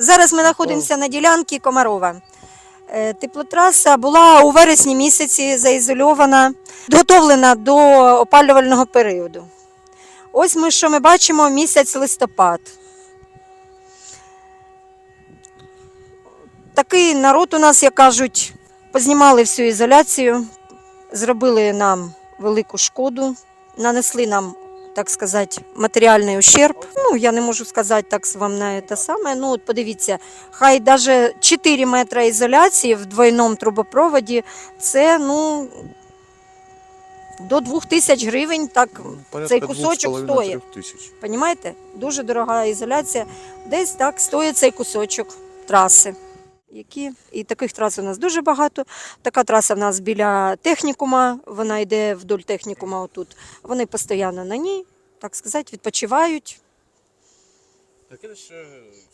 Зараз ми знаходимося на ділянці Комарова. Е, Теплотраса була у вересні місяці заізольована, підготовлена до опалювального періоду. Ось ми що ми бачимо місяць листопад. Такий народ у нас, як кажуть, познімали всю ізоляцію, зробили нам велику шкоду, нанесли нам, так сказати, матеріальний ущерб. Ну, я не можу сказати так вам на те саме. Ну, от подивіться, хай навіть 4 метри ізоляції в двойному трубопроводі це ну, до 2000 гривень, так, цей кусочок стоїть. Понімаєте? Дуже дорога ізоляція. Десь так стоїть цей кусочок траси Які і таких трас у нас дуже багато. Така траса в нас біля технікума, вона йде вдоль технікума отут. Вони постійно на ній, так сказати, відпочивають. Так это ж э,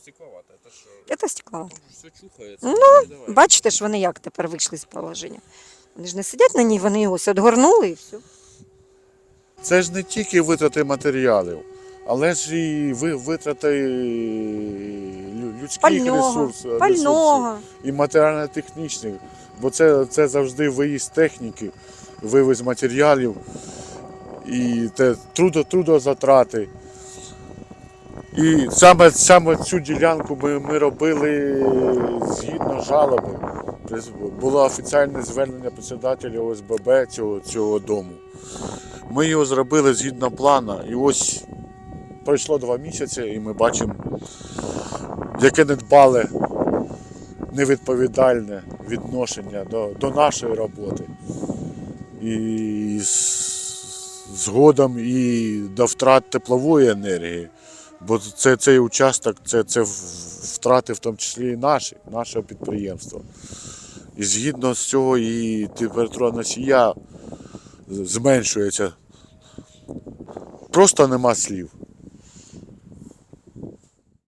стекловато, это ж Це стекла. все чухается. Ну, Бачите ж вони як тепер вийшли з положення. Вони ж не сидять на ній, вони ось одгорнули і все. Це ж не тільки витрати матеріалів, але ж і ви- витрати лю- людських Пального, ресурсів, пального. і матеріально-технічних. Бо це, це завжди виїзд техніки, вивіз матеріалів і те трудо, трудозатрати. І саме, саме цю ділянку ми, ми робили згідно жалоби. Тобто Було офіційне звернення председателя ОСББ цього, цього дому. Ми його зробили згідно плану, і ось пройшло два місяці, і ми бачимо, яке недбале, невідповідальне відношення до, до нашої роботи. І згодом і до втрат теплової енергії. Бо це, цей участок це, це втрати в тому числі і наші, нашого підприємства. І згідно з цього і температура носія зменшується. Просто нема слів.